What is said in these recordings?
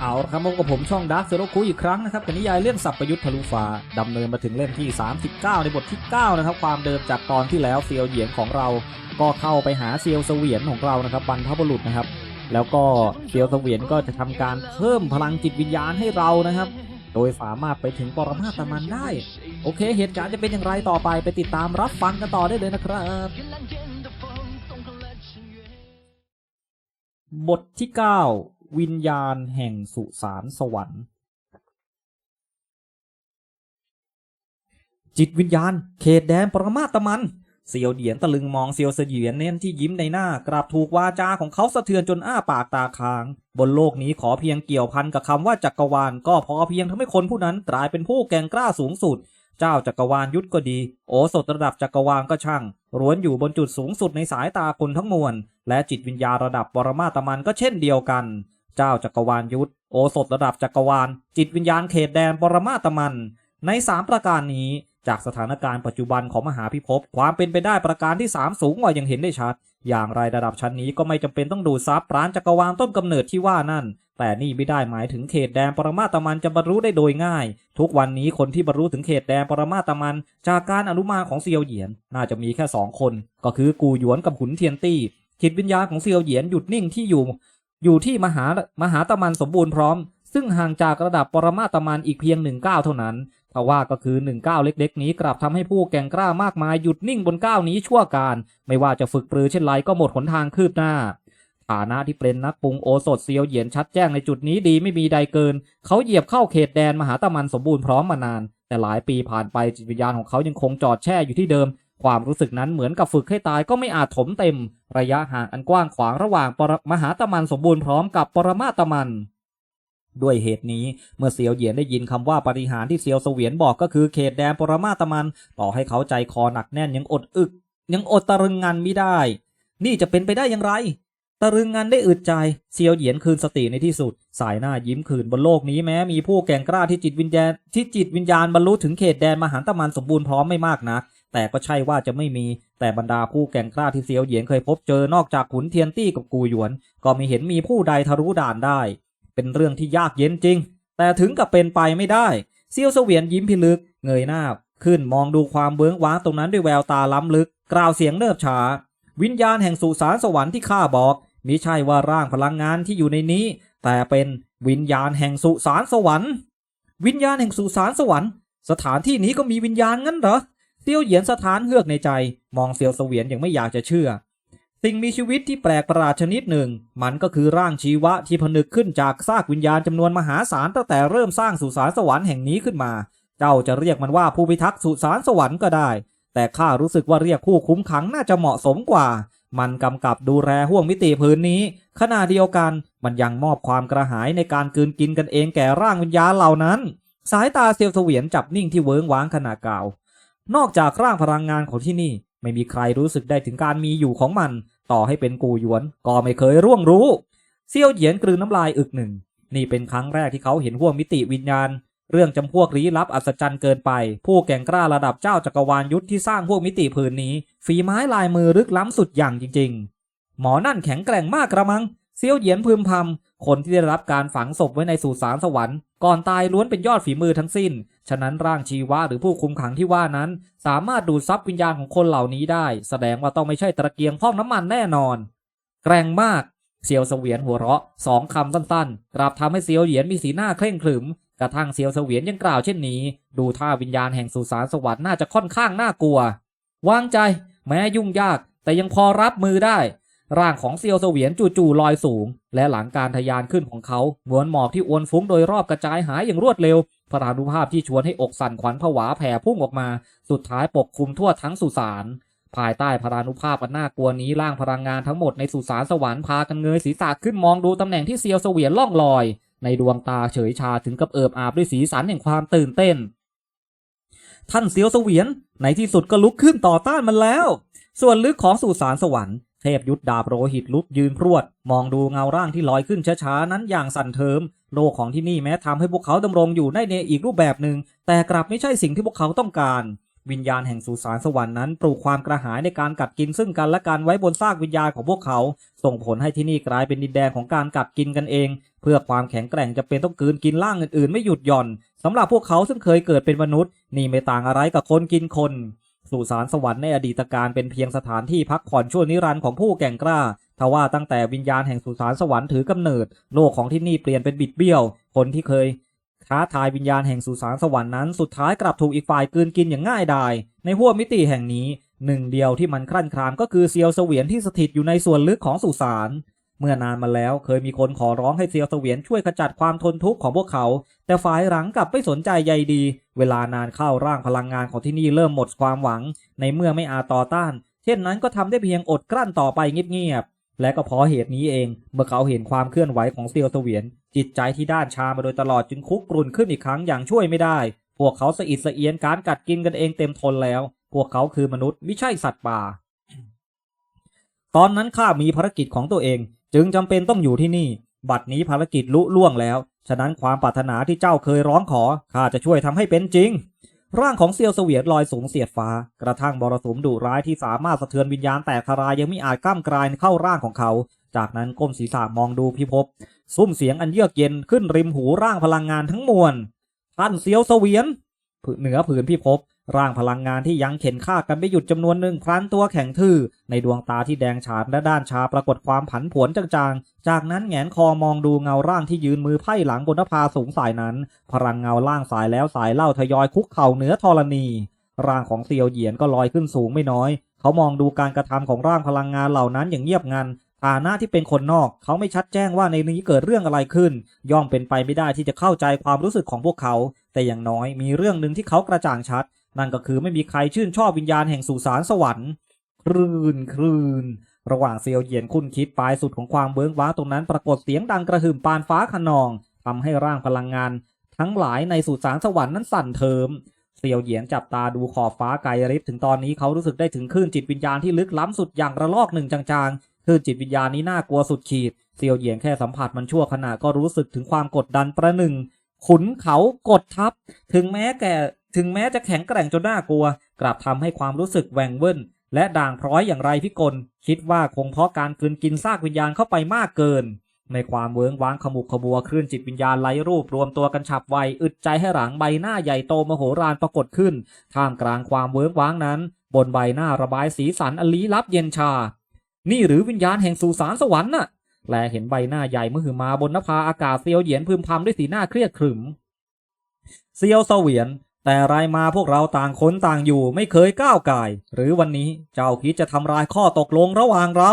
เอาละครับพบกับผมช่องดาร์คเซโรคูอีกครั้งนะครับกับนิยายเรื่องสัพพยุทธ์ทะลุฟ้าดำเนินมาถึงเล่มที่ 39 ในบทที่ 9 นะครับ ความเดิมจากตอนที่แล้วเซียวเหยียนของเรา ก็เข้าไปหาเซียวเสวียนของเรานะครับบรรพบุรุษนะครับ แล้วก็เซียวเสวียนก็จะทำการเพิ่มพลังจิตวิญญาณให้เรานะครับ โดยสามารถไปถึงปรมาตมันได้ โอเค เหตุการณ์จะเป็นอย่างไรต่อไปไปติดตามรับฟังกันต่อได้เลยนะครับบทที่ 9 วิญญาณแห่งสุสานสวรรค์ จิตวิญญาณ เขตแดนปรมาตมันเซียวเดียนตะลึงมองเซียวเสยียนเน้นที่ยิ้มในหน้ากราบถูกวาจาของเขาสะเทือนจนอ้าปากตาค้าง บนโลกนี้ขอเพียงเกี่ยวพันกับคำว่าจักรวาลก็พอเพียงทำให้คนผู้นั้นกลายเป็นผู้แก่งกล้าสูงสุด เจ้าจักรวาลยุทธก็ดี โอสถระดับจักรวาลก็ช่างร้วนอยู่บนจุดสูงสุดในสายตาคนทั้งมวล และจิตวิญญาณระดับปรมาตมันก็เช่นเดียวกัน เจ้าจักรวาลยุทธโอสถระดับจักรวาล จิตวิญญาณเขตแดนปรมาตมัน ในสามประการนี้จากสถานการณ์ปัจจุบันของมหาพิภพความเป็นไปได้ประการที่ 3 สูงกว่ายังเห็นได้ชัด อย่างไรระดับชั้นนี้ก็ไม่จำเป็นต้องดูดซับปราณจักรวาลต้นกำเนิดที่ว่านั่น แต่นี่ไม่ได้หมายถึงเขตแดนปรมาตมันจะบรรลุได้โดยง่าย ทุกวันนี้คนที่บรรลุถึงเขตแดนปรมาตมัน จากการอนุมานของเซียวเหยียน น่าจะมีแค่สองคน ก็คือกูหยวนกับขุนเทียนตี้จิตวิญญาณของเซียวเหยียนหยุดนิ่งที่อยู่ อยู่ที่มหามหาตมันสมบูรณ์พร้อม ซึ่งห่างจากระดับปรมาตมันอีกเพียงหนึ่งก้าวเท่านั้นทว่าก็คือหนึ่งก้าวเล็ก ๆ นี้กลับทำให้ผู้แก่งกล้ามากมายหยุดนิ่งบนก้าวนี้ชั่วการ ไม่ว่าจะฝึกปรือเช่นไรก็หมดหนทางคืบหน้าฐานะที่เป็นนักปรุงโอสถเซียวเหยียนชัดแจ้งในจุดนี้ดีไม่มีใดเกิน เขาเหยียบเข้าเขตแดนมหาตมันสมบูรณ์พร้อมมานาน แต่หลายปีผ่านไปจิตวิญญาณของเขายังคงจอดแช่อยู่ที่เดิม ความรู้สึกนั้นเหมือนกับฝึกให้ตายก็ไม่อาจถมเต็ม ระยะห่างอันกว้างขวางระหว่างปรมหาตมันสมบูรณ์พร้อมกับปรมาตมัน ด้วยเหตุนี้เมื่อเซียวเหยียนได้ยินคำว่าปริหารที่เซียวเสวียนบอกก็คือเขตแดนปรมาตมัน ต่อให้เขาใจคอหนักแน่นยังอดอึก ยังอดตะรึงงันไม่ได้ นี่จะเป็นไปได้อย่างไรตะรึงงันได้อึดใจเซียวเหยียนคืนสติในที่สุด สายหน้ายิ้มคืนบนโลกนี้แม้มีผู้แก่งกล้าที่จิตวิญญาณที่จิตวิญญาณบรรลุถึงเขตแดนมหันตมันสมบูรณ์พร้อมไม่มากนัก แต่ก็ใช่ว่าจะไม่มี แต่บรรดาผู้แก่งกล้าที่เซียวเหยียนเคยพบเจอนอกจากขุนเทียนตี้กับกูหยวน ก็ไม่เห็นมีผู้ใดทะลุด่านได้ เป็นเรื่องที่ยากเย็นจริง แต่ถึงกับเป็นไปไม่ได้ เซียวเสวียนยิ้มพิลึก เงยหน้า ขึ้นมองดูความเบื้องว้างตรงนั้นด้วยแววตาล้ำลึก กล่าวเสียงเนิบช้า วิญญาณแห่งสุสานสวรรค์ที่ข้าบอกมิใช่ว่าร่างพลังงานที่อยู่ในนี้ แต่เป็นวิญญาณแห่งสุสานสวรรค์ วิญญาณแห่งสุสานสวรรค์ สถานที่นี้ก็มีวิญญาณงั้นเหรอ เซียวเหยียนสถานเฮือกในใจ มองเซียวเสวียนอย่างไม่อยากจะเชื่อ สิ่งมีชีวิตที่แปลกประหลาดชนิดหนึ่ง มันก็คือร่างชีวะที่ผนึกขึ้นจากซากวิญญาณจำนวนมหาศาลตั้งแต่เริ่มสร้างสุสานสวรรค์แห่งนี้ขึ้นมา เจ้าจะเรียกมันว่าผู้พิทักษ์สุสานสวรรค์ก็ได้ แต่ข้ารู้สึกว่าเรียกผู้คุ้มขังน่าจะเหมาะสมกว่า มันกำกับดูแลห่วงมิติพื้นนี้ขณะเดียวกันมันยังมอบความกระหายในการกืนกินกันเองแก่ร่างวิญญาณเหล่านั้น สายตาเซียวเสวียนจับนิ่งที่เวิงว้างขนาดกล่าว นอกจากร่างพลังงานของที่นี่ ไม่มีใครรู้สึกได้ถึงการมีอยู่ของมัน ต่อให้เป็นกูหยวน ก็ไม่เคยร่วงรู้เซียวเหยียนกลืนน้ำลายอึกหนึ่ง นี่เป็นครั้งแรกที่เขาเห็นห่วงมิติวิญญาณ เรื่องจำพวกลี้ลับอัศจรรย์เกินไป ผู้แก่งกล้าระดับเจ้าจักรวาลยุทธที่สร้างพวกมิติผืนนี้ ฝีไม้ลายมือลึกล้ำสุดอย่างจริง ๆ หมอนั่นแข็งแกร่งมากกระมังเซียวเหยียนพึมพำคนที่ได้รับการฝังศพไว้ในสุสานสวรรค์ก่อนตายล้วนเป็นยอดฝีมือทั้งสิ้น ฉะนั้นร่างชีวะหรือผู้คุมขังที่ว่านั้น สามารถดูดซับวิญญาณของคนเหล่านี้ได้ แสดงว่าต้องไม่ใช่ตะเกียงพอกน้ำมันแน่นอน แกร่งมากเซียวเสวียนหัวเราะสองคำสั้นๆ กลับทำให้เซียวเหยียนมีสีหน้าเคร่งขรึม กระทั่งเซียวเสวียนยังกล่าวเช่นนี้ ดูท่าวิญญาณแห่งสุสานสวรรค์น่าจะค่อนข้างน่ากลัว วางใจ แม้ยุ่งยาก แต่ยังพอรับมือได้ ร่างของเซียวเสวียนจู่ๆลอยสูง และหลังการทะยานขึ้นของเขามวลหมอกที่อวนฟุ้งโดยรอบกระจายหายอย่างรวดเร็ว พรานุภาพที่ชวนให้อกสั่นขวัญผวาแผ่พุ่งออกมา สุดท้ายปกคลุมทั่วทั้งสุสานภายใต้พรานุภาพอันน่ากลัวนี้ร่างพลังงานทั้งหมดในสุสานสวรรค์พากันเงยศีรษะขึ้นมองดูตำแหน่งที่เซียวเสวียนล่องลอย ในดวงตาเฉยชาถึงกับเอิบอาบด้วยสีสันแห่งความตื่นเต้น ท่านเซียวเสวียนในที่สุดก็ลุกขึ้นต่อต้านมันแล้ว ส่วนลึกของสุสานสวรรค์ เทพยุทธดาบโรหิตลุกยืนพรวด มองดูเงาร่างที่ลอยขึ้นช้าๆ นั้นอย่างสั่นเทิม โลกของที่นี่แม้ทำให้พวกเขาดำรงอยู่ได้ในอีกรูปแบบหนึ่ง แต่กลับไม่ใช่สิ่งที่พวกเขาต้องการ วิญญาณแห่งสุสานสวรรค์นั้นปลูกความกระหายในการกัดกินซึ่งกันและกันไว้บนซากวิญญาณของพวกเขา ส่งผลให้ที่นี่กลายเป็นดินแดนของการกัดกินกันเอง เพื่อความแข็งแกร่งจะเป็นต้องกืนกินร่างอื่นๆ ไม่หยุดหย่อนสำหรับพวกเขาซึ่งเคยเกิดเป็นมนุษย์ นี่ไม่ต่างอะไรกับคนกินคน สุสานสวรรค์ในอดีตการเป็นเพียงสถานที่พักผ่อนชั่วนิรันดร์ของผู้แก่งกล้าทว่าตั้งแต่วิญญาณแห่งสุสานสวรรค์ถือกำเนิด โลกของที่นี่เปลี่ยนเป็นบิดเบี้ยว คนที่เคยท้าทายวิญญาณแห่งสุสานสวรรค์นั้นสุดท้ายกลับถูกอีกฝ่ายกืนกินอย่างง่ายดาย ในห้วงมิติแห่งนี้หนึ่งเดียวที่มันครั่นครามก็คือเซียวเสวียนที่สถิตอยู่ในส่วนลึกของสุสาน เมื่อนานมาแล้วเคยมีคนขอร้องให้เซียวเสวียนช่วยขจัดความทนทุกข์ของพวกเขา แต่ฝ่ายหลังกลับไม่สนใจใยดี เวลานานเข้าร่างพลังงานของที่นี่เริ่มหมดความหวัง ในเมื่อไม่อาจต่อต้าน เช่นนั้นก็ทำได้เพียงอดกลั้นต่อไปเงียบๆและก็เพราะเหตุนี้เอง เมื่อเขาเห็นความเคลื่อนไหวของเซียวเสวียน จิตใจที่ด้านชามาโดยตลอดจึงคุกกรุ่นขึ้นอีกครั้งอย่างช่วยไม่ได้ พวกเขาสะอิดสะเอียนการกัดกินกันเองเต็มทนแล้ว พวกเขาคือมนุษย์ไม่ใช่สัตว์ป่าตอนนั้นข้ามีภารกิจของตัวเอง จึงจำเป็นต้องอยู่ที่นี่ บัดนี้ภารกิจลุล่วงแล้ว ฉะนั้นความปรารถนาที่เจ้าเคยร้องขอข้าจะช่วยทำให้เป็นจริง ร่างของเซียวเสวียนลอยสูงเสียดฟ้า กระทั่งบรสุมดุร้ายที่สามารถสะเทือนวิญญาณแตกทลายยังไม่อาจก้ามกลายเข้าร่างของเขา จากนั้นก้มศีรษะมองดูพิภพซุ้มเสียงอันเยือกเย็นขึ้นริมหูร่างพลังงานทั้งมวลท่านเสียวเสวียนเหนือผืนพิภพ ร่างพลังงานที่ยังเข็นฆ่ากันไม่หยุดจำนวนหนึ่งพลันตัวแข็งทื่อ ในดวงตาที่แดงฉานและด้านชาปรากฏความผันผวนจางๆ จากนั้นแงนคอมองดูเงาร่างที่ยืนมือไพ่หลังบนนภาสูงสายนั้น พลังเงาล่างสายแล้วสายเล่าทยอยคุกเข่าเหนือธรณี ร่างของเซียวเหยียนก็ลอยขึ้นสูงไม่น้อย เขามองดูการกระทำของร่างพลังงานเหล่านั้นอย่างเงียบงันฐานะที่เป็นคนนอก เขาไม่ชัดแจ้งว่าในนี้เกิดเรื่องอะไรขึ้น ย่อมเป็นไปไม่ได้ที่จะเข้าใจความรู้สึกของพวกเขา แต่อย่างน้อยมีเรื่องหนึ่งที่เขากระจ่างชัด นั่นก็คือไม่มีใครชื่นชอบวิญญาณแห่งสุสานสวรรค์คลื่นคลื่นระหว่างเซียวเหยียนคุ้นคิดปลายสุดของความเบิ้งว้างตรงนั้นปรากฏเสียงดังกระหึ่มปานฟ้าขนองทำให้ร่างพลังงาน ทั้งหลายในสุสานสวรรค์นั้นสั่นเทิมเซียวเหยียนจับตาดูขอบฟ้าไกลริบถึงตอนนี้เขารู้สึกได้ถึงคลื่นจิตวิญญาณที่ลึกล้ำสุดอย่างระลอกหนึ่งจางๆคลื่นจิตวิญญาณนี้น่ากลัวสุดขีดเซียวเหยียนแค่สัมผัสมันชั่วขณะก็รู้สึกถึงความกดดันประหนึ่งขุนเขากดทับ ถึงแม้แก่ ถึงแม้จะแข็งแกร่งจนน่ากลัว กลับทำให้ความรู้สึกแหว่งเว่นและด่างพร้อยอย่างไรพิกล คิดว่าคงเพราะการกลืนกินซากวิญญาณเข้าไปมากเกิน ในความเวิ้งว้างขมุกขบัวคลื่นจิตวิญญาณไร้รูปรวมตัวกันฉับไวอึดใจให้หลังใบหน้าใหญ่โตมโหฬารปรากฏขึ้น ท่ามกลางความเวิ้งว้างนั้น บนใบหน้าระบายสีสันอลี้ลับเย็นชา นี่หรือวิญญาณแห่งสุสานสวรรค์น่ะแลเห็นใบหน้าใหญ่มือหือมาบนนภาอากาศเซียวเหยียนพึมพำด้วยสีหน้าเครียดขรึมเซียวเสวียน แต่ไรมาพวกเราต่างคนต่างอยู่ไม่เคยก้าวไก่ายหรือวันนี้เจ้าคิดจะทำลายข้อตกลงระหว่างเรา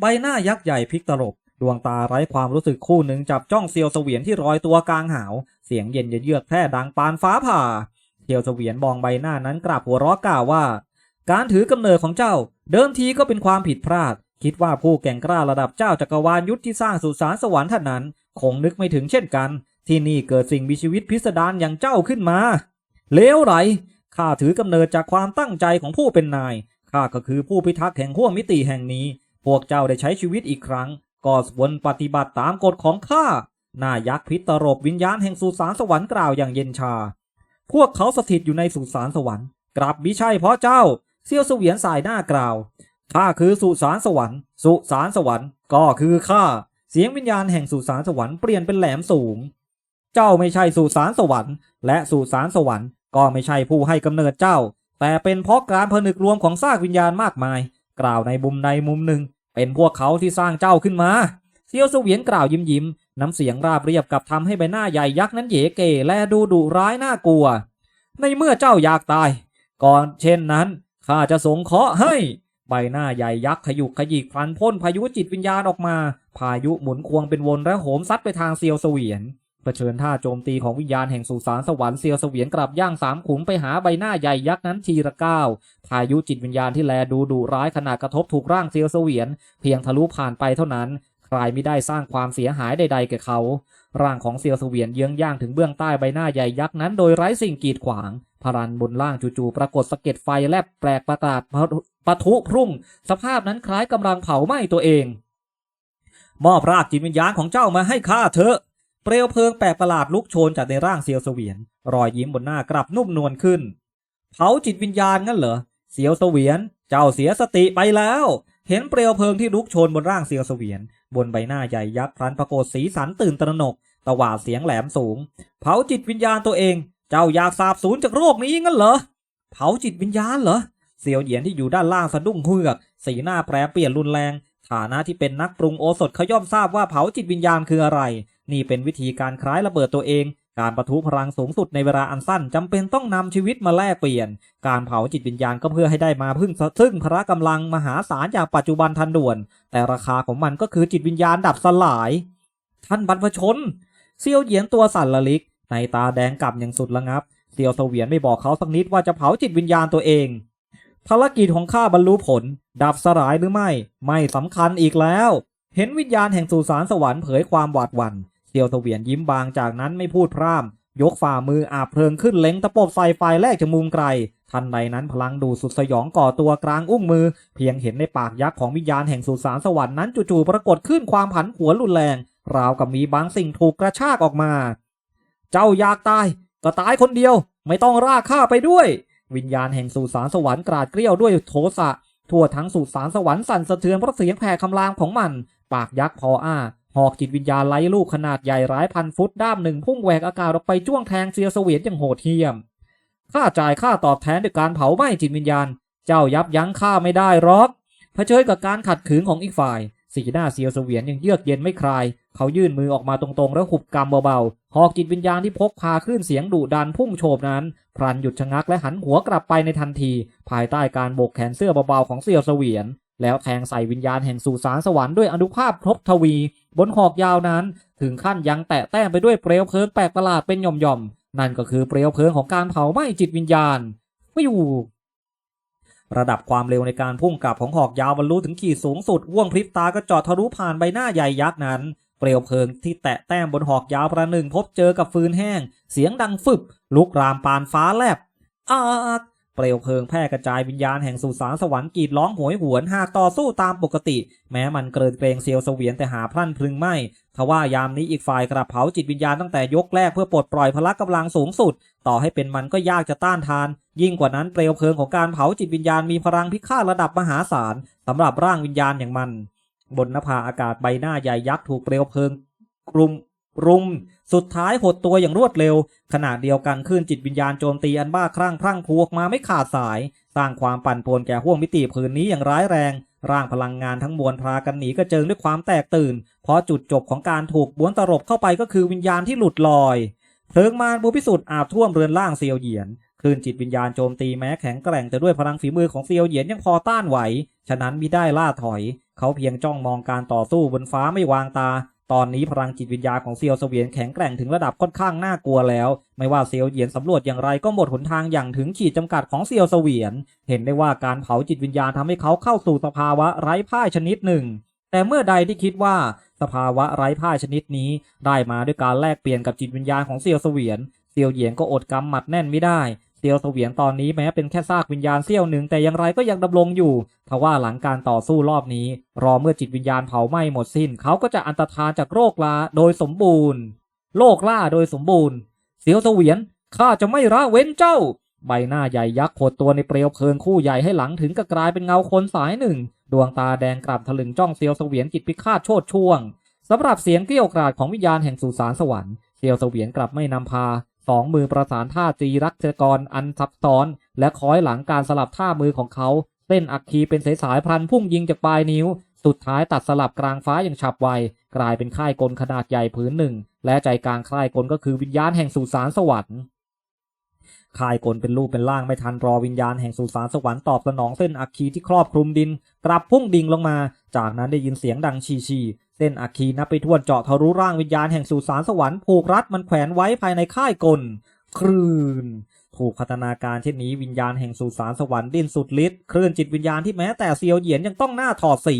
ใบหน้ายักษ์ใหญ่พลิกตลบ ดวงตาไร้ความรู้สึกคู่หนึ่งจับจ้องเซียวเสวียนที่รอยตัวกลางหาว เสียงเย็นเยือกแพร่ดังปานฟ้าผ่าเซียวเสวียนมองใบหน้านั้นกราบหัวเราะกล่าวว่า การถือกำเนิดของเจ้า เดิมทีก็เป็นความผิดพลาด คิดว่าผู้แก่งกล้าระดับเจ้าจักรวาลยุทธที่สร้างสุสานสวรรค์ท่านนั้น คงนึกไม่ถึงเช่นกัน ที่นี่เกิดสิ่งมีชีวิตพิสดารอย่างเจ้าขึ้นมา เลวไหลข้าถือกำเนิดจากความตั้งใจของผู้เป็นนาย ข้าก็คือผู้พิทักษ์แห่งห้วงมิติแห่งนี้ พวกเจ้าได้ใช้ชีวิตอีกครั้ง ก็ควรปฏิบัติตามกฎของข้า นายักษ์พิตรบวิญญาณแห่งสุสานสวรรค์กล่าวอย่างเย็นชา พวกเขาสถิตอยู่ในสุสานสวรรค์ กลับมิใช่เพราะเจ้าเซียวเสวียนสายหน้ากล่าว ข้าคือสุสานสวรรค์ สุสานสวรรค์ ก็คือข้า เสียงวิญญาณแห่งสุสานสวรรค์เปลี่ยนเป็นแหลมสูง เจ้าไม่ใช่สุสานสวรรค์ และสุสานสวรรค์ ก็ไม่ใช่ผู้ให้กำเนิดเจ้า แต่เป็นเพราะการผนึกรวมของซากวิญญาณมากมาย กล่าวในมุมใดมุมหนึ่ง เป็นพวกเขาที่สร้างเจ้าขึ้นมาเซียวเสวียนกล่าวยิ้มยิ้มน้ำเสียงราบเรียบกับทำให้ใบหน้าใหญ่ยักษ์นั้นเยเกและดูดุร้ายน่ากลัว ในเมื่อเจ้าอยากตาย ก่อนเช่นนั้นข้าจะสงเคราะห์ให้ ใบหน้าใหญ่ยักษ์ขยุกขยิกพลันพ่นพายุจิตวิญญาณออกมา พายุหมุนควงเป็นวนและโหมซัดไปทางเซียวเสวียน เผชิญท่าโจมตีของวิญญาณแห่งสุสานสวรรค์เซียวเสวียนกลับย่างสามขุมไปหาใบหน้าใหญ่ยักษ์นั้นทีละก้าวพายุจิตวิญญาณที่แลดูดุร้ายขนาดกระทบถูกร่างเซียวเสวียน เพียงทะลุผ่านไปเท่านั้น ใครไม่ได้สร้างความเสียหายใดๆแก่เขา ร่างของเซียวเสวียนเยื้องย่างถึงเบื้องใต้ใบหน้าใหญ่ยักษ์นั้นโดยไร้สิ่งกีดขวางพรันบนล่างจู่ๆปรากฏสะเก็ดไฟแลบแปลกประหลาดปะทุพรุ่ง สภาพนั้นคล้ายกำลังเผาไหม้ตัวเอง มอบรากจิตวิญญาณของเจ้ามาให้ข้าเถอะ เปลวเพลิงแปลกประหลาดลุกโชนจากในร่างเซียวเสวียน รอยยิ้มบนหน้ากลับนุ่มนวลขึ้นเผาจิตวิญญาณงั้นเหรอเสียวเสวียน เจ้าเสียสติไปแล้ว เห็นเปลวเพลิงที่ลุกโชนบนร่างเสียวเสวียน บนใบหน้าใหญ่ยักษ์พลันปรากฏสีสันตื่นตระหนกตะวาดเสียงแหลมสูง เผาจิตวิญญาณตัวเอง เจ้าอยากสาบสูญจากโรคนี้งั้นเหรอ เผาจิตวิญญาณเหรอ เสียวเหยียนที่อยู่ด้านล่างสะดุ้งเฮือก สีหน้าแปรเปลี่ยนรุนแรง ฐานะที่เป็นนักปรุงโอสถเขาย่อมทราบว่าเผาจิตวิญญาณคืออะไร นี่เป็นวิธีการคล้ายระเบิดตัวเอง การประทุพลังสูงสุดในเวลาอันสั้นจำเป็นต้องนำชีวิตมาแลกเปลี่ยน การเผาจิตวิญญาณก็เพื่อให้ได้มาพึ่งซึ่งพละกำลังมหาศาลจากปัจจุบันทันด่วน แต่ราคาของมันก็คือจิตวิญญาณดับสลาย ท่านบรรพชนเซียวเหยียนตัวสั่นละลิก ในตาแดงกล่ำอย่างสุดระงับเซียวเสวียนไม่บอกเขาสักนิดว่าจะเผาจิตวิญญาณตัวเองภารกิจของข้าบรรลุผล ดับสลายหรือไม่ ไม่สำคัญอีกแล้ว เห็นวิญญาณแห่งสุสานสวรรค์เผยความหวาดหวัน่ เดียวเสวียนยิ้มบางจากนั้นไม่พูดพร่ำยกฝ่ามืออาบเพลิงขึ้นเล็งตะปบใส่ไฟแลกจากมุมไกลทันใดนั้นพลังดูดสุดสยองก่อตัวกลางอุ้งมือ เพียงเห็นในปากยักษ์ของวิญญาณแห่งสุสานสวรรค์นั้นจู่ๆปรากฏขึ้นความผันผวนรุนแรง ราวกับมีบางสิ่งถูกกระชากออกมา เจ้าอยากตาย ก็ตายคนเดียว ไม่ต้องรากข้าไปด้วย วิญญาณแห่งสุสานสวรรค์กราดเกลี้ยวด้วยโทสะทั่วทั้งสุสานสวรรค์สั่นสะเทือนเพราะเสียงแผ่คำรามของมัน ปากยักษ์พออ้า หอกจิตวิญญาณไร้ลูกขนาดใหญ่ร้ายพันฟุตด้ามหนึ่งพุ่งแหวกอากาศออกไปจ้วงแทงเซียเสวียนอย่างโหดเหี้ยมข้าจ่ายค่าตอบแทนด้วยการเผาไหม้จิตวิญญาณ เจ้ายับยั้งข้าไม่ได้หรอกเผชิญกับการขัดขืนของอีกฝ่าย สีหน้าเซียวเสวียนยังเยือกเย็นไม่คลาย เขายื่นมือออกมาตรงๆ แล้วหุบกำเบาๆ หอกจิตวิญญาณที่พกพาคลื่นเสียงดุดันพุ่งโฉบนั้น พลันหยุดชะงักและหันหัวกลับไปในทันที ภายใต้การโบกแขนเสื้อเบาๆของเซียวเสวียน แล้วแทงใส่วิญญาณแห่งสุสานสวรรค์ด้วยอนุภาพครบทวี บนหอกยาวนั้น ถึงขั้นยังแตะแต้มไปด้วยเปลวเพลิงแปลกประหลาดเป็นหย่อมๆ นั่นก็คือเปลวเพลิงของการเผาไหม้จิตวิญญาณไม่อยู่ ระดับความเร็วในการพุ่งกลับของหอกยาวบรรลุถึงขีดสูงสุดว่วงพริบตาก็เจอดทะลุผ่านใบหน้าใหญ่ยักษ์นั้นเปลวเพลิงที่แตะแต้มบนหอกยาวประหนึ่งพบเจอกับฟืนแห้ง เสียงดังฟึบลุกรามปานฟ้าแลบอาก เปลวเพลิงแพร่กระจายวิญญาณแห่งสุสานสวรรค์กรีดร้องโหยหวนหากต่อสู้ตามปกติ แม้มันเกินเกรงเซียวเสวียนแต่หาพลั่นพลึงไม่ทว่ายามนี้อีกฝ่ายกระเผาจิตวิญญาณตั้งแต่ยกแรกเพื่อปลดปล่อยพละกำลังสูงสุด ต่อให้เป็นมันก็ยากจะต้านทาน ยิ่งกว่านั้นเปลวเพลิงของการเผาจิตวิญญาณมีพลังพิฆาตระดับมหาศาลสำหรับร่างวิญญาณอย่างมัน บนนภาอากาศใบหน้าใหญ่ยักษ์ถูกเปลวเพลิงกลุ่ม รุม สุดท้ายหดตัวอย่างรวดเร็ว ขณะเดียวกันคลื่นจิตวิญญาณโจมตีอันบ้าคลั่งพรั่งพวกมาไม่ขาดสาย สร้างความปั่นป่วนแก่ห้วงมิติผืนนี้อย่างร้ายแรง ร่างพลังงานทั้งมวลพากันหนีกระเจิงด้วยความแตกตื่น เพราะจุดจบของการถูกบ้วนตลบเข้าไปก็คือวิญญาณที่หลุดลอยเพลิงมารบูพิสุทธิ์อาบท่วมเรือนร่างเซียวเหยียนคลื่นจิตวิญญาณโจมตีแม้แข็งแกร่งแต่ด้วยพลังฝีมือของเซียวเหยียนยังพอต้านไหว ฉะนั้นมิได้ล่าถอย เขาเพียงจ้องมองการต่อสู้บนฟ้าไม่วางตา ตอนนี้พลังจิตวิญญาของเซียวเสวียนแข็งแกร่งถึงระดับค่อนข้างน่ากลัวแล้ว ไม่ว่าเซียวเหยียนสำรวจอย่างไรก็หมดหนทางอย่างถึงขีดจำกัดของเซียวเสวียน เห็นได้ว่าการเผาจิตวิญญาณทำให้เขาเข้าสู่สภาวะไร้พ่ายชนิดหนึ่ง แต่เมื่อใดที่คิดว่าสภาวะไร้พ่ายชนิดนี้ได้มาด้วยการแลกเปลี่ยนกับจิตวิญญาณของเซียวเสวียน เซียวเหยียนก็อดกำหมัดแน่นไม่ได้ เซียวเสวียนตอนนี้แม้เป็นแค่ซากวิญญาณเซียวหนึ่งแต่อย่างไรก็ยังดำรงอยู่ทว่าหลังการต่อสู้รอบนี้ รอเมื่อจิตวิญญาณเผาไหม้หมดสิ้น เขาก็จะอันตรธานจากโรคลาโดยสมบูรณ์โลกล่าโดยสมบูรณ์เซียวเสวียนข้าจะไม่ละเว้นเจ้า ใบหน้าใหญ่ยักษ์โขดตัวในเปลวเพลิงคู่ใหญ่ให้หลังถึงกับกลายเป็นเงาคนสายหนึ่ง ดวงตาแดงกลับถลึงจ้องเซียวเสวียนจิตพิฆาตโชดช่วงสำหรับเสียงเกลี้ยวกราดของวิญญาณแห่งสุสานสวรรค์เซียวเสวียนกลับไม่นำพา สองมือประสานท่าจีรักเจกรอันซับซ้อน และคอยหลังการสลับท่ามือของเขาเส้นอัคคีเป็นสายสายพลันพุ่งยิงจากปลายนิ้ว สุดท้ายตัดสลับกลางฟ้าอย่างฉับไว กลายเป็นค่ายกลขนาดใหญ่ผืนหนึ่ง และใจกลางค่ายกลก็คือวิญญาณแห่งสุสานสวรรค์ค่ายกลเป็นรูปเป็นร่างไม่ทันรอวิญญาณแห่งสุสานสวรรค์ตอบสนองเส้นอัคคีที่ครอบคลุมดิน กลับพุ่งดิ่งลงมา จากนั้นได้ยินเสียงดังชีชี เส้นอัคคีนับไปท่วนเจาะทะลุร่างวิญญาณแห่งสุสานสวรรค์ผูกรัดมันแขวนไว้ภายในค่ายกล คลื่น ถูกพัฒนาการเช่นนี้วิญญาณแห่งสุสานสวรรค์ดิ้นสุดฤทธิ์คลื่นจิตวิญญาณที่แม้แต่เซียวเหยียนยังต้องหน้าถอดสี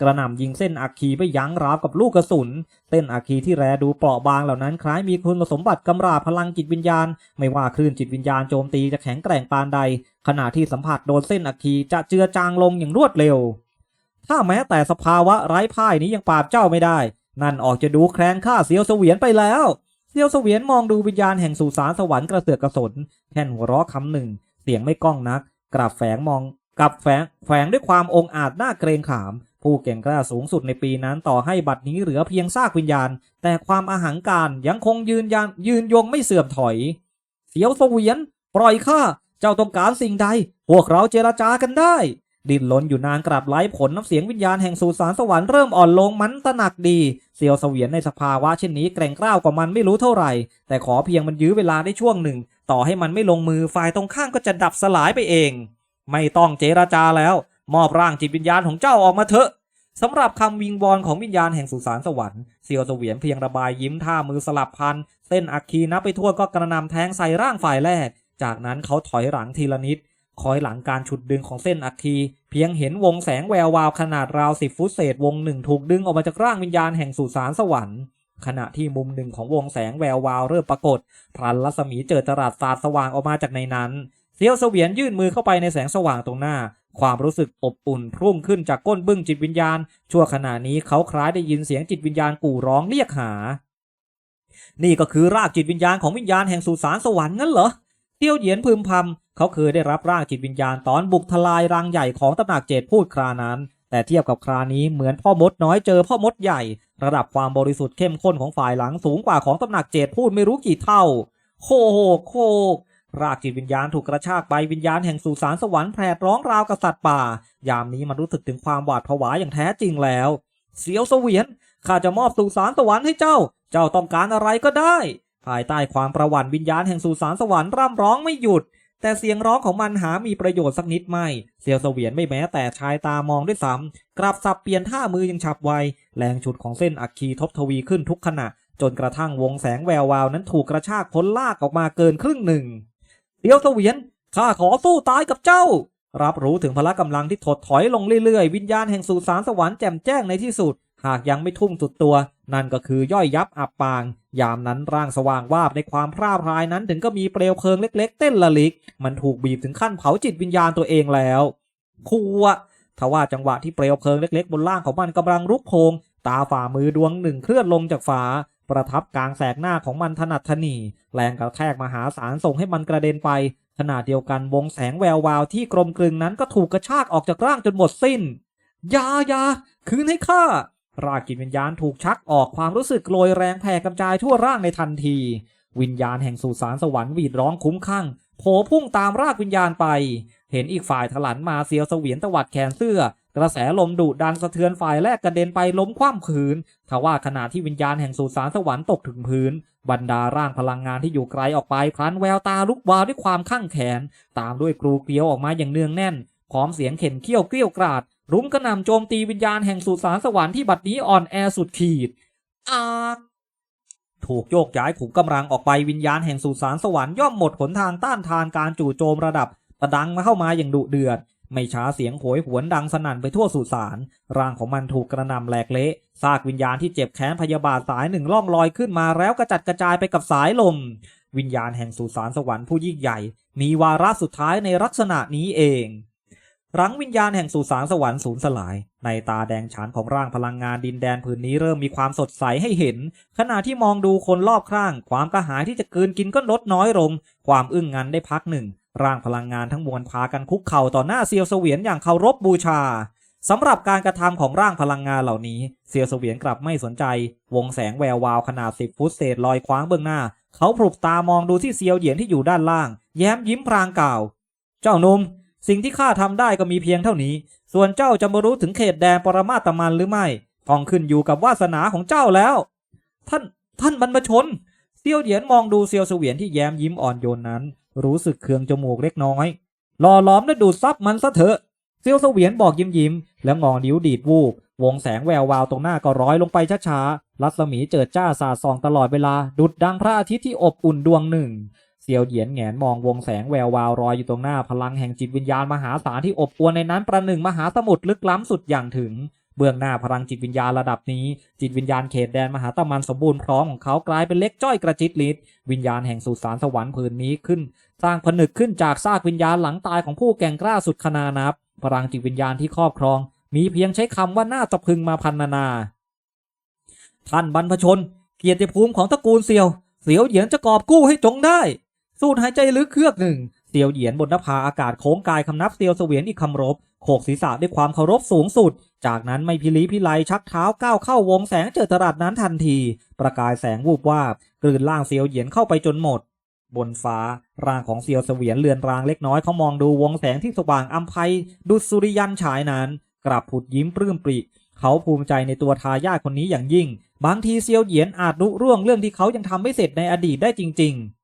กระหน่ำยิงเส้นอัคคีไปยั้งราวกับลูกกระสุน เส้นอัคคีที่แรดูเปราะบางเหล่านั้นคล้ายมีคุณสมบัติกำราพลังจิตวิญญาณ ไม่ว่าคลื่นจิตวิญญาณโจมตีจะแข็งแกร่งปานใด ขณะที่สัมผัสโดนเส้นอัคคีจะเจือจางลงอย่างรวดเร็ว ถ้าแม้แต่สภาวะไร้พ่ายนี้ยังปราบเจ้าไม่ได้ นั่นออกจะดูแคลนข้าเซียวเสวียนไปแล้วเซียวเสวียนมองดูวิญญาณแห่งสุสานสวรรค์กระเสือกกระสนแค่นหัวเราะคำหนึ่ง เสียงไม่ก้องนัก กลับแฝงมองกลับแฝงแฝงด้วยความองอาจน่าเกรงขาม ผู้เก่งกล้าสูงสุดในปีนั้นต่อให้บัดนี้เหลือเพียงซากวิญญาณ แต่ความอาหังการยังคงยืนยันยืนยงไม่เสื่อมถอย เสียวเสวียน ปล่อยข้าเจ้าต้องการสิ่งใด พวกเราเจรจากันได้ ดิ้นรนอยู่นานกลับไร้ผลน้ำเสียงวิญญาณแห่งสุสานสวรรค์เริ่มอ่อนลงมันตระหนักดีเสียวเสวียนในสภาวะเช่นนี้แกร่งกล้าวกว่ามันไม่รู้เท่าไหร่ แต่ขอเพียงมันยื้อเวลาได้ช่วงหนึ่ง ต่อให้มันไม่ลงมือฝ่ายตรงข้ามก็จะดับสลายไปเอง ไม่ต้องเจรจาแล้ว มอบร่างจิตวิญญาณของเจ้าออกมาเถอะสำหรับคำวิงวอนของวิญญาณแห่งสุสานสวรรค์เซียวเสวียนเพียงระบายยิ้มท่ามือสลับพันเส้นอัคคีนับไปทั่วก็กระนำแทงใส่ร่างฝ่ายแรก จากนั้นเขาถอยหลังทีละนิด คอยหลังการฉุดดึงของเส้นอัคคีเพียงเห็นวงแสงแวววาวขนาดราวสิบฟุตเศษวงหนึ่งถูกดึงออกมาจากร่างวิญญาณแห่งสุสานสวรรค์ ขณะที่มุมหนึ่งของวงแสงแวววาวเริ่มปรากฏพลันรัศมีเจิดจรัสสาดสว่างออกมาจากในนั้นเซียวเสวียนยื่นมือเข้าไปในแสงสว่างตรงหน้า ความรู้สึกอบอุ่นพุ่งขึ้นจากก้นบึ้งจิตวิญญาณ ชั่วขณะนี้เขาคล้ายได้ยินเสียงจิตวิญญาณกู่ร้องเรียกหา นี่ก็คือรากจิตวิญญาณของวิญญาณแห่งสุสานสวรรค์งั้นเหรอ เตียวเหยียนพึมพำเขาเคยได้รับร่างจิตวิญญาณตอนบุกทลายรังใหญ่ของตำหนักเจดพูดครานั้น แต่เทียบกับครานี้เหมือนพ่อมดน้อยเจอพ่อมดใหญ่ ระดับความบริสุทธิ์เข้มข้นของฝ่ายหลังสูงกว่าของตำหนักเจดพูดไม่รู้กี่เท่า โคโหโคกรากจิตวิญญาณถูกกระชากไปวิญญาณแห่งสุสานสวรรค์แผดร้องราวกับสัตว์ป่า ยามนี้มันรู้สึกถึงความหวาดผวาอย่างแท้จริงแล้ว เสียวเสวียนข้าจะมอบสุสานสวรรค์ให้เจ้า เจ้าต้องการอะไรก็ได้ ภายใต้ความประวันวิญญาณแห่งสุสานสวรรค์ร่ำร้องไม่หยุด แต่เสียงร้องของมันหามีประโยชน์สักนิดไม่ เซียวเสวียนไม่แม้แต่ชายตามองด้วยซ้ำกลับสับเปลี่ยนท่ามือยังฉับไว แรงฉุดของเส้นอัคคีทบทวีขึ้นทุกขณะ จนกระทั่งวงแสงแวววาวนั้นถูกกระชากพ้นลากออกมาเกินครึ่งหนึ่งเซียวเสวียนข้าขอสู้ตายกับเจ้า รับรู้ถึงพละกำลังที่ถดถอยลงเรื่อยๆ วิญญาณแห่งสุสานสวรรค์แจ่มแจ้งในที่สุด หากยังไม่ทุ่มสุดตัว นั่นก็คือย่อยยับอับปาง ยามนั้นร่างสว่างวาบในความพร่าพรายนั้นถึงก็มีเปลวเพลิงเล็ก ๆ เต้นละลิก มันถูกบีบถึงขั้นเผาจิตวิญญาณตัวเองแล้วคูอะทว่าจังหวะที่เปลวเพลิงเล็ก ๆ บนล่างของมันกำลังรุกโพงตาฝ่ามือดวงหนึ่งเคลื่อนลงจากฝาประทับกลางแสกหน้าของมันถนัดถนีแรงกระแทกมหาศาลส่งให้มันกระเด็นไป ขณะเดียวกันวงแสงแวววาวที่กลมกลึงนั้นก็ถูกกระชากออกจากร่างจนหมดสิ้นอยาอยาคืนให้ข้า รากจิตวิญญาณถูกชักออกความรู้สึกโกรยแรงแผ่กระจายทั่วร่างในทันที วิญญาณแห่งสุสานสวรรค์หวีดร้องคุ้มข้างโผพุ่งตามรากวิญญาณไป เห็นอีกฝ่ายถลันมาเสียวเสวียนตวัดแขนเสื้อ กระแสลมดุดันสะเทือนฝ่ายแรกกระเด็นไปล้มคว่ำพื้นทว่าขณะที่วิญญาณแห่งสุสานสวรรค์ตกถึงพื้น บรรดาร่างพลังงานที่อยู่ไกลออกไปพลันแววตาลุกวาวด้วยความข้างแขน ตามด้วยกรูเกลียวออกมาอย่างเนืองแน่นพร้อมเสียงเข็นเขี้ยวเกลี้ยวกราด รุมกระหน่ำโจมตีวิญญาณแห่งสุสานสวรรค์ที่บัดนี้อ่อนแอสุดขีดอากถูกโยกย้ายขุมกำลังออกไปวิญญาณแห่งสุสานสวรรค์ย่อมหมดหนทางต้านทานการจู่โจมระดับประดังมาเข้ามาอย่างดุเดือด ไม่ช้าเสียงโหยหวนดังสนั่นไปทั่วสุสานร่างของมันถูกกระหน่ำแหลกเละซากวิญญาณที่เจ็บแค้นพยาบาทสายหนึ่งล่องลอยขึ้นมาแล้วกระจัดกระจายไปกับสายลม วิญญาณแห่งสุสานสวรรค์ผู้ยิ่งใหญ่ มีวาระสุดท้ายในลักษณะนี้เอง รังวิญญาณแห่งสุสานสวรรค์สูญสลาย ในตาแดงฉานของร่างพลังงานดินแดนผืนนี้เริ่มมีความสดใสให้เห็น ขณะที่มองดูคนรอบข้าง ความกระหายที่จะกลืนกินก็ลดน้อยลง ความอึ้งงันได้พักหนึ่ง ร่างพลังงานทั้งมวลพากันคุกเข่าต่อหน้าเซียวเสวียนอย่างเคารพบูชาสำหรับการกระทำของร่างพลังงานเหล่านี้ เซียวเสวียนกลับไม่สนใจ วงแสงแวววาวขนาดสิบฟุตเศษลอยคว้างเบื้องหน้า เขาพลุบตามองดูที่เซียวเหยียนที่อยู่ด้านล่าง แย้มยิ้มพรางกล่าว เจ้าหนุ่ม สิ่งที่ข้าทำได้ก็มีเพียงเท่านี้ ส่วนเจ้าจะมารู้ถึงเขตแดนปรมาตมันหรือไม่ต้องขึ้นอยู่กับวาสนาของเจ้าแล้ว ท่านท่านบรรพชนเซียวเหยียนมองดูเซียวเสวียนที่แย้มยิ้มอ่อนโยนนั้น รู้สึกเคืองจมูกเล็กน้อยหล่อหล้อมและดูดซับมันซะเถอะเซียวเสวียนบอกยิ้มยิ้มแล้วงอนิ้วดีดวูบวงแสงแวววาวตรงหน้าก็ร้อยลงไปช้าๆ รัศมีเจิดจ้าสาดส่องตลอดเวลา ดุดดังพระอาทิตย์ที่อบอุ่นดวงหนึ่ง เซียวเหยียนแงนมองวงแสงแวววาวรอยอยู่ตรงหน้าพลังแห่งจิตวิญญาณมหาศาลที่อบอวลในนั้นประหนึ่งมหาสมุทรลึกล้ำสุดอย่างถึง เบื้องหน้าพลังจิตวิญญาณระดับนี้ จิตวิญญาณเขตแดนมหาตะมันสมบูรณ์พร้อมของเขากลายเป็นเล็กจ้อยกระจิตลิดวิญญาณแห่งสุสานสวรรค์ผืนนี้ขึ้น สร้างผนึกขึ้นจากซากวิญญาณหลังตายของผู้แก่งกล้าสุดขนานับ พลังจิตวิญญาณที่ครอบครอง มีเพียงใช้คำว่าน่าตะพึงมาพันนานา ท่านบรรพชน เกียรติภูมิของตระกูลเซียวเสียวเหยียนจะกอบกู้ให้จงได้ สูดหายใจลึกเครือกหนึ่งเซียวเหยียนบนนภาอากาศโค้งกายคำนับเซียวเสวียนอีกคำรบ โขกศีรษะด้วยความเคารพสูงสุด จากนั้นไม่พิลีพิไลชักเท้าก้าวเข้าวงแสงเจิดจรัสนั้นทันที ประกายแสงวูบวาบกลืนล่างเซียวเหยียนเข้าไปจนหมด บนฟ้าร่างของเซียวเสวียนเลือนรางเล็กน้อยเขามองดูวงแสงที่สว่างอัมภัยดุสุริยันฉายนั้น กลับผุดยิ้มปลื้มปริเขาภูมิใจในตัวทายาทคนนี้อย่างยิ่ง บางทีเซียวเหยียนอาจรุร่วงเรื่องที่เขายังทำไม่เสร็จในอดีตได้จริง ๆ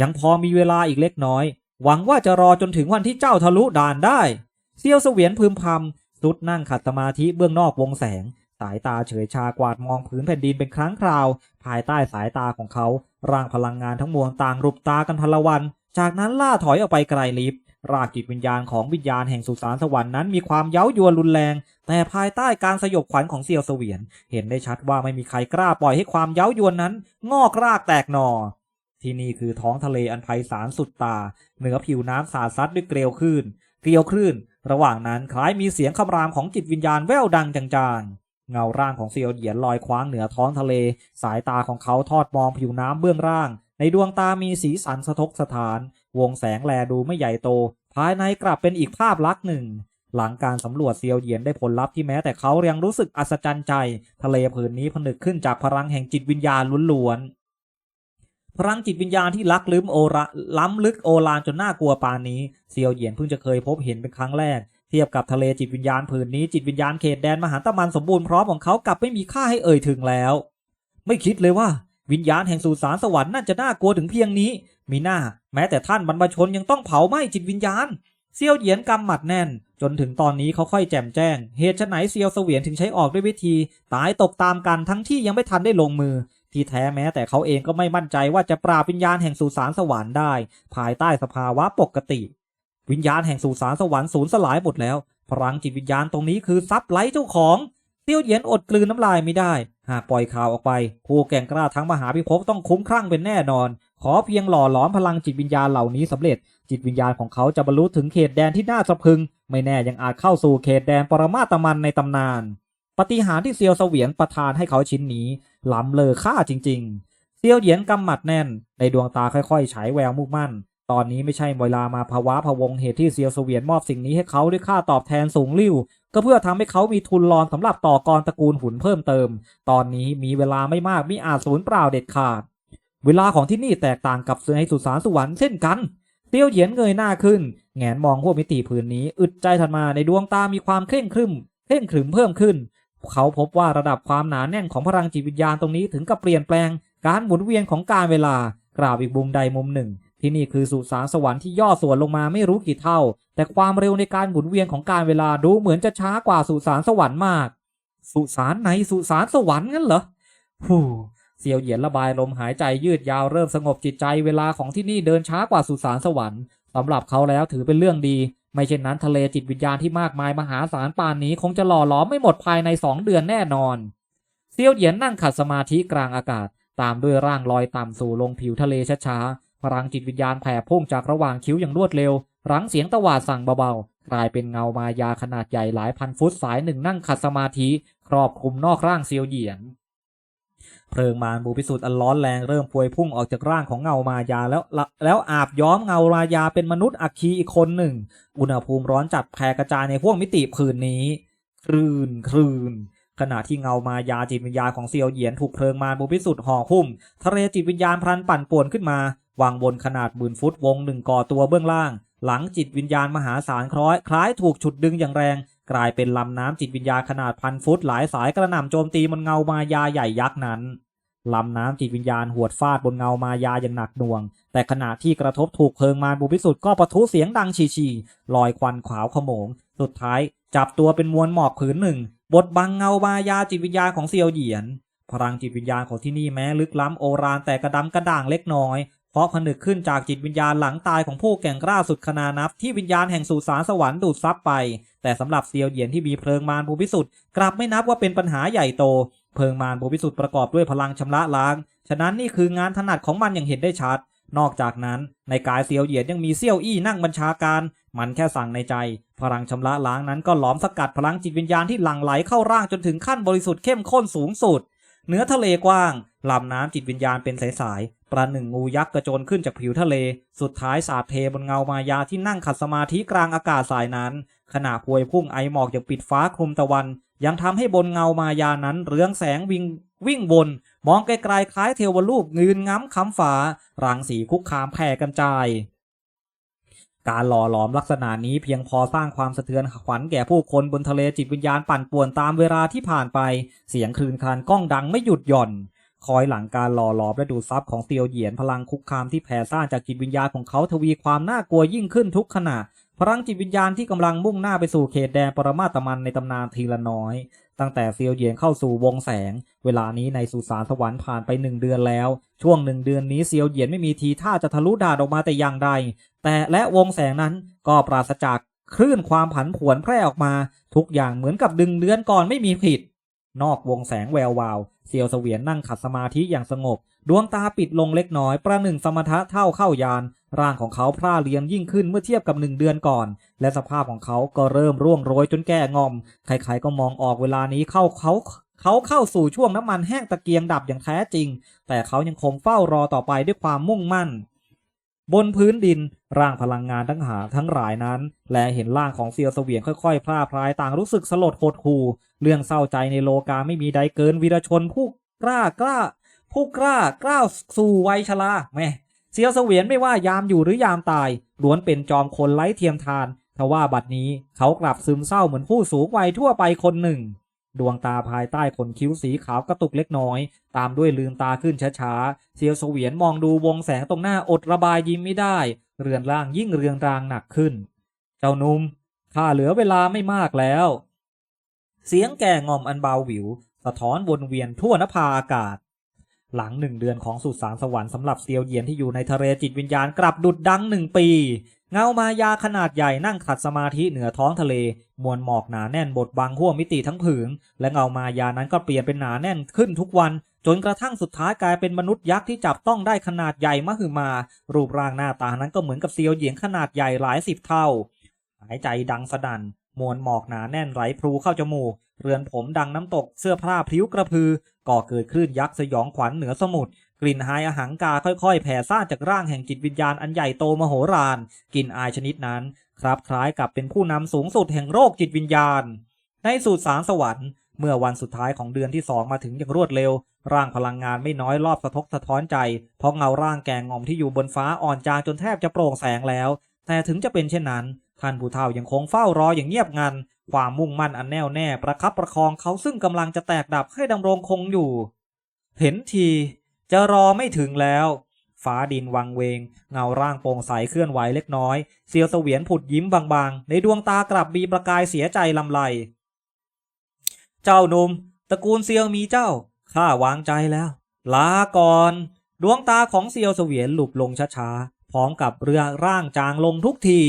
ยังพอมีเวลาอีกเล็กน้อย หวังว่าจะรอจนถึงวันที่เจ้าทะลุด่านได้ เซียวเสวียนพึมพำสุดนั่งขัดสมาธิเบื้องนอกวงแสง สายตาเฉยชากวาดมองผืนแผ่นดินเป็นครั้งคราว ภายใต้สายตาของเขา ร่างพลังงานทั้งมวลต่างรุบตากันพลวัน จากนั้นล่าถอยออกไปไกลลิบรากจิตวิญญาณของวิญญาณแห่งสุสานสวรรค์นั้นมีความเย้ายวนรุนแรง แต่ภายใต้การสยบขวัญของเซียวเสวียน เห็นได้ชัดว่าไม่มีใครกล้าปล่อยให้ความเย้ายวนนั้น งอกรากแตกหนอ ที่นี่คือท้องทะเลอันไพศาลสุดตา เหนือผิวน้ำสาดซัดด้วยเกลียวคลื่น เกลียวคลื่น ระหว่างนั้นคล้ายมีเสียงคำรามของจิตวิญญาณแว่วดังจางๆ เงาร่างของเซียวเหยียนลอยคว้างเหนือท้องทะเล สายตาของเขาทอดมองผิวน้ำเบื้องล่าง ในดวงตามีสีสันสะทกสถาน วงแสงแลดูไม่ใหญ่โต ภายในกลับเป็นอีกภาพลักษณ์หนึ่งหลังการสำรวจเซียวเหยียนได้ผลลัพธ์ที่แม้แต่เขายังรู้สึกอัศจรรย์ใจ ทะเลผืนนี้ผนึกขึ้นจากพลังแห่งจิตวิญญาณล้วนๆ พลังจิตวิญญาณที่ลักลืมโอระล้ำลึกโอลานจนน่ากลัวปานนี้เซียวเหยียนเพิ่งจะเคยพบเห็นเป็นครั้งแรก เทียบกับทะเลจิตวิญญาณผืนนี้จิตวิญญาณเขตแดนมหาตะมันสมบูรณ์พร้อมของเขากลับไม่มีค่าให้เอ่ยถึงแล้ว ไม่คิดเลยว่าวิญญาณแห่งสุสานสวรรค์น่าจะน่ากลัวถึงเพียงนี้ มีหน้า แม้แต่ท่านบรรพชนยังต้องเผาไหม้จิตวิญญาณเซียวเหยียนกำหมัดแน่น จนถึงตอนนี้เขาค่อยแจ่มแจ้ง เหตุไฉนเซียวเสวียนถึงใช้ออกด้วยวิธี ตายตกตามกันทั้งที่ยังไม่ทันได้ลงมือ ที่แท้แม้แต่เขาเองก็ไม่มั่นใจว่าจะปราบวิญญาณแห่งสุสานสวรรค์ได้ ภายใต้สภาวะปกติ วิญญาณแห่งสุสานสวรรค์สูญสลายหมดแล้ว พลังจิตวิญญาณตรงนี้คือทรัพย์ไร้เจ้าของเซียวเหยียนอดกลืนน้ำลายไม่ได้ หากปล่อยข่าวออกไป ผู้แก่งกล้าทั้งมหาพิภพต้องคุ้มครั่งเป็นแน่นอน ขอเพียงหล่อหลอมพลังจิตวิญญาณเหล่านี้สำเร็จ จิตวิญญาณของเขาจะบรรลุถึงเขตแดนที่น่าสะพึง ไม่แน่ยังอาจเข้าสู่เขตแดนปรมาตมันในตำนาน ปฏิหารที่เซียวเสวียนประทานให้เขาชิ้นนี้ ล้ำเลอค่าจริง ๆ เซียวเหยียนกำหมัดแน่น ในดวงตาค่อยๆฉายแววมุ่งมั่น ตอนนี้ไม่ใช่เวลามาภาวะพวงเหตุที่เซียวเสวียนมอบสิ่งนี้ให้เขาด้วยค่าตอบแทนสูงลิ่วก็เพื่อทำให้เขามีทุนรอนสำหรับต่อกรตระกูลหุ่นเพิ่มเติม ตอนนี้มีเวลาไม่มากมิอาจสูญเปล่าเด็ดขาด เวลาของที่นี่แตกต่างกับในสุสานสวรรค์เช่นกันเตียวเหยียนเงยหน้าขึ้น แงนมองพวกมิติผืนนี้ อึดใจถัดมาในดวงตามีความเคร่งครึมเคร่งขรึมเพิ่มขึ้น เขาพบว่าระดับความหนาแน่นของพลังจิตวิญญาณตรงนี้ถึงกับเปลี่ยนแปลงการหมุนเวียนของการเวลากล่าวอีกมุมใดมุมหนึ่ง ที่นี่คือสุสานสวรรค์ที่ย่อส่วนลงมาไม่รู้กี่เท่า แต่ความเร็วในการหมุนเวียนของการเวลาดูเหมือนจะช้ากว่าสุสานสวรรค์มาก สุสานไหนสุสานสวรรค์งั้นเหรอฮู้เซียวเหยียนระบายลมหายใจยืดยาวเริ่มสงบจิตใจเวลาของที่นี่เดินช้ากว่าสุสานสวรรค์สำหรับเขาแล้วถือเป็นเรื่องดี ไม่เช่นนั้นทะเลจิตวิญญาณที่มากมายมหาศาลป่านนี้คงจะหล่อหลอมไม่หมดภายในสองเดือนแน่นอน เซียวเหยียนนั่งขัดสมาธิกลางอากาศ ตามด้วยร่างลอยต่ำสู่ลงผิวทะเลช้าๆพลังจิตวิญญาณแผ่พุ่งจากระหว่างคิ้วอย่างรวดเร็ว รังเสียงตะหวาดสั่งเบาๆกลายเป็นเงามายาขนาดใหญ่หลายพันฟุตสายหนึ่งนั่งขัดสมาธิ ครอบคลุมนอกร่างเซียวเหยียน เพลิงมารบูพิสุทธิ์อันร้อนแรงเริ่มพวยพุ่งออกจากร่างของเงามายาแล้วแล้วอาบย้อมเงามายาเป็นมนุษย์อัคคีอีกคนหนึ่ง อุณหภูมิร้อนจัดแผ่กระจายในพวกมิติผืนนี้คลื่นคลื่นขณะที่เงามายาจิตวิญญาณของเซียวเหยียนถูกเพลิงมารบูพิสุทธิ์ห่อหุ้มทะเลจิตวิญญาณพลันปั่นป่วนขึ้นมาวางบนขนาดหมื่นฟุตวงหนึ่งก่อตัวเบื้องล่าง หลังจิตวิญญาณมหาศาลคล้อยคล้ายถูกฉุดดึงอย่างแรง กลายเป็นลำน้ำจิตวิญญาณขนาดพันฟุตหลายสายกระหน่ำโจมตีมันเงามายาใหญ่ยักษ์นั้นลำน้ำจิตวิญญาณหวดฟาดบนเงามายาอย่างหนักหน่วง แต่ขณะที่กระทบถูกเพลิงมารบุพิสุทธ์ก็ปะทุเสียงดังชีชีลอยควันขาวขโมง สุดท้ายจับตัวเป็นมวลหมอกผืนหนึ่ง บดบังเงามายาจิตวิญญาณของเซียวเหยียน พลังจิตวิญญาณของที่นี่แม้ลึกล้ำโอรานแต่กระดำกระด่างเล็กน้อย เพราะผนึกขึ้นจากจิตวิญญาณหลังตายของผู้แก่งกล้าสุดขนานับที่วิญญาณแห่งสุสานสวรรค์ดูดซับไป แต่สำหรับเซียวเหยียนที่มีเพลิงมารภูพิสุทธิ์กลับไม่นับว่าเป็นปัญหาใหญ่โต เพลิงมารภูพิสุทธิ์ประกอบด้วยพลังชำระล้าง ฉะนั้นนี่คืองานถนัดของมันอย่างเห็นได้ชัด นอกจากนั้นในกายเซียวเหยียนยังมีเซี่ยวอี้นั่งบัญชาการ มันแค่สั่งในใจ พลังชำระล้างนั้นก็หลอมสกัดพลังจิตวิญญาณที่หลั่งไหลเข้าร่างจนถึงขั้นบริสุทธิ์เข้มข้นสูงสุด เนื้อทะเลกว้างลำน้ำจิตวิญญาณเป็นสายๆประหนึ่งงูยักษ์กระโจนขึ้นจากผิวทะเล สุดท้ายสาดเทบนเงามายาที่นั่งขัดสมาธิกลางอากาศสายนั้น ขณะพวยพุ่งไอหมอกอยังปิดฟ้าคลุมตะวัน ยังทำให้บนเงามายานั้นเรืองแสงวิ่งวิ่งวน มองไกลๆคล้ายเทวรูปเงืนง้ำคำฝารังสีคุกคามแผ่กันจาย การหล่อหลอมลักษณะนี้เพียงพอสร้างความสะเทือนขวัญแก่ผู้คนบนทะเลจิตวิญญาณปั่นป่วนตามเวลาที่ผ่านไป เสียงคลื่นคลานก้องดังไม่หยุดหย่อน คอยหลังการหล่อหลอมและดูดซับของเตียวเหยียนพลังคุกคามที่แผ่ซ่านจากจิตวิญญาณของเขาทวีความน่ากลัวยิ่งขึ้นทุกขณะพลังจิตวิญญาณที่กำลังมุ่งหน้าไปสู่เขตแดนปรมาตมันในตำนานทีละน้อย ตั้งแต่เซียวเหยียนเข้าสู่วงแสง เวลานี้ในสุสานสวรรค์ผ่านไปหนึ่งเดือนแล้ว ช่วงหนึ่งเดือนนี้เซียวเหยียนไม่มีทีท่าจะทะลุด่านออกมาแต่อย่างใด แต่และวงแสงนั้นก็ปราศจากคลื่นความผันผวนแพร่ออกมา ทุกอย่างเหมือนกับดึงเดือนก่อนไม่มีผิด นอกวงแสงแวววาว เซียวเสวียนนั่งขัดสมาธิอย่างสงบ ดวงตาปิดลงเล็กน้อย ประหนึ่งสมถะเท่าเข้ายาน ร่างของเขาพร่าเรียงยิ่งขึ้นเมื่อเทียบกับหนึ่งเดือนก่อน และสภาพของเขาก็เริ่มร่วงโรยจนแก่งอม ใครๆก็มองออกเวลานี้เข้าเขาเขาเข้าสู่ช่วงน้ำมันแห้งตะเกียงดับอย่างแท้จริง แต่เขายังคงเฝ้ารอต่อไปด้วยความมุ่งมั่น บนพื้นดินร่างพลังงานทั้งหาทั้งหลายนั้น และเห็นร่างของเซียวเสวียนค่อยๆพร่าพรายต่างรู้สึกสลดหดหู่เรื่องเศร้าใจในโลกาไม่มีใดเกินวีรชนผู้กล้ากล้า ผู้กล้ากล้าสู่วัยชราแม่เซียวเสวียนไม่ว่ายามอยู่หรือยามตายล้วนเป็นจอมคนไร้เทียมทานทว่าบัดนี้เขากลับซึมเศร้าเหมือนผู้สูงวัยทั่วไปคนหนึ่ง ดวงตาภายใต้ขนคิ้วสีขาวกระตุกเล็กน้อย ตามด้วยลืมตาขึ้นช้าๆ เซียวเสวียนมองดูวงแสงตรงหน้าอดระบายยิ้มไม่ได้ เรือนร่างยิ่งเรืองรางหนักขึ้น เจ้านุ่มข้าเหลือเวลาไม่มากแล้ว เสียงแก่งอมอันเบาหวิว สะท้อนวนเวียนทั่วนภาอากาศ หลังหนึ่งเดือนของสุสานสวรรค์สำหรับเซียวเยียนที่อยู่ในทะเลจิตวิญญาณกลับดุดดังหนึ่งปี เงามายาขนาดใหญ่นั่งขัดสมาธิเหนือท้องทะเล มวลหมอกหนาแน่นบดบังห้วมิติทั้งผืน และเงามายานั้นก็เปลี่ยนเป็นหนาแน่นขึ้นทุกวัน จนกระทั่งสุดท้ายกลายเป็นมนุษย์ยักษ์ที่จับต้องได้ขนาดใหญ่มหึมา รูปร่างหน้าตานั้นก็เหมือนกับเซียวเหยียนขนาดใหญ่หลายสิบเท่า หายใจดังสดันมวลหมอกหนาแน่นไหลพลูเข้าจมูก เรือนผมดังน้ำตกเสื้อผ้าพลิ้วกระพือ ก่อเกิดคลื่นยักษ์สยองขวัญเหนือสมุทร กลิ่นหายอาหังกาค่อยๆ แผ่ซ่านจากร่างแห่งจิตวิญญาณอันใหญ่โตมโหฬารกลิ่นอายชนิดนั้นครับคล้ายกับเป็นผู้นำสูงสุดแห่งโรคจิตวิญญาณ ในสุสานสวรรค์เมื่อวันสุดท้ายของเดือนที่สองมาถึงอย่างรวดเร็ว ร่างพลังงานไม่น้อยรอบสะทกสะท้อนใจ เพราะเงาร่างแกงงอมที่อยู่บนฟ้าอ่อนจางจนแทบจะโปร่งแสงแล้ว แต่ถึงจะเป็นเช่นนั้นท่านผู้เฒ่ายังคงเฝ้ารออย่างเงียบงัน ความมุ่งมั่นอันแน่วแน่ประคับประคองเขาซึ่งกำลังจะแตกดับให้ดำรงคงอยู่ เห็นที จะรอไม่ถึงแล้ว ฟ้าดินวังเวง เงาร่างโปร่งใสเคลื่อนไหวเล็กน้อย เซียวเสวียนผุดยิ้มบางๆ ในดวงตากลับมีประกายเสียใจลำไร เจ้าหนุ่มตระกูลเซียวมีเจ้า ข้าวางใจแล้ว ลาก่อน ดวงตาของเซียวเสวียนหลุบลงช้าๆ พร้อมกับเรือร่างจางลงทุกที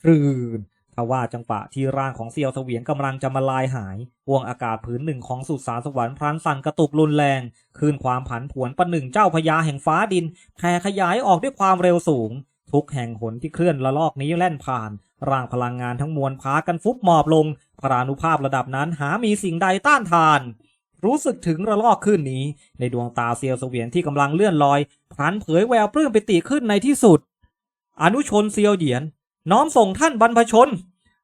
คลื่น ทว่าจังปะที่ร่างของเซียวเสวียนกำลังจะมาลายหายห่วงอากาศผืนหนึ่งของสุสานสวรรค์พลันสั่นกระตุกรุนแรงคืนความผันผวนประหนึ่งเจ้าพญาแห่งฟ้าดินแผ่ขยายออกด้วยความเร็วสูง ทุกแห่งหนที่เคลื่อนละลอกนี้แล่นผ่าน ร่างพลังงานทั้งมวลพากันฟุบหมอบลงพรานุภาพระดับนั้นหามีสิ่งใดต้านทาน รู้สึกถึงระลอกขึ้นนี้ ในดวงตาเซียวเสวียนที่กำลังเลื่อนลอยพลันเผยแววปลื้มปิติขึ้นในที่สุด อนุชนเซียวเหยียน น้อมส่งท่านบรรพชน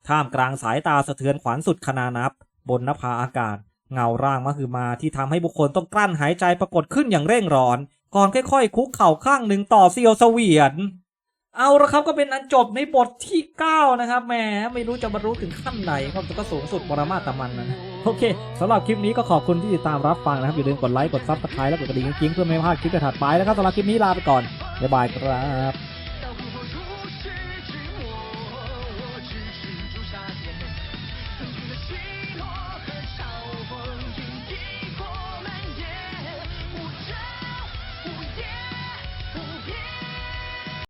ท่ามกลางสายตาสะเทือนขวัญสุดขนานับ บนนภาอากาศ เงาร่างมหึมาที่ทำให้บุคคลต้องกลั้นหายใจปรากฏขึ้นอย่างเร่งร้อน ก่อนค่อยๆ คุกเข่าข้างหนึ่งต่อเซียวเสวียน เอาละครับก็เป็นอันจบในบทที่ 9 นะครับแหมไม่รู้จะบรรลุถึงขั้นไหนครับแต่ก็สูงสุดปรมาตามันนะโอเคสำหรับคลิปนี้ก็ขอบคุณที่ติดตามรับฟังนะครับอย่าลืมกดไลค์กดซับสไครต์และกดกระดิ่งกิ๊งเพื่อไม่พลาดคลิปถัดไปนะครับสำหรับคลิปนี้ลาไปก่อนบ๊ายบายครับ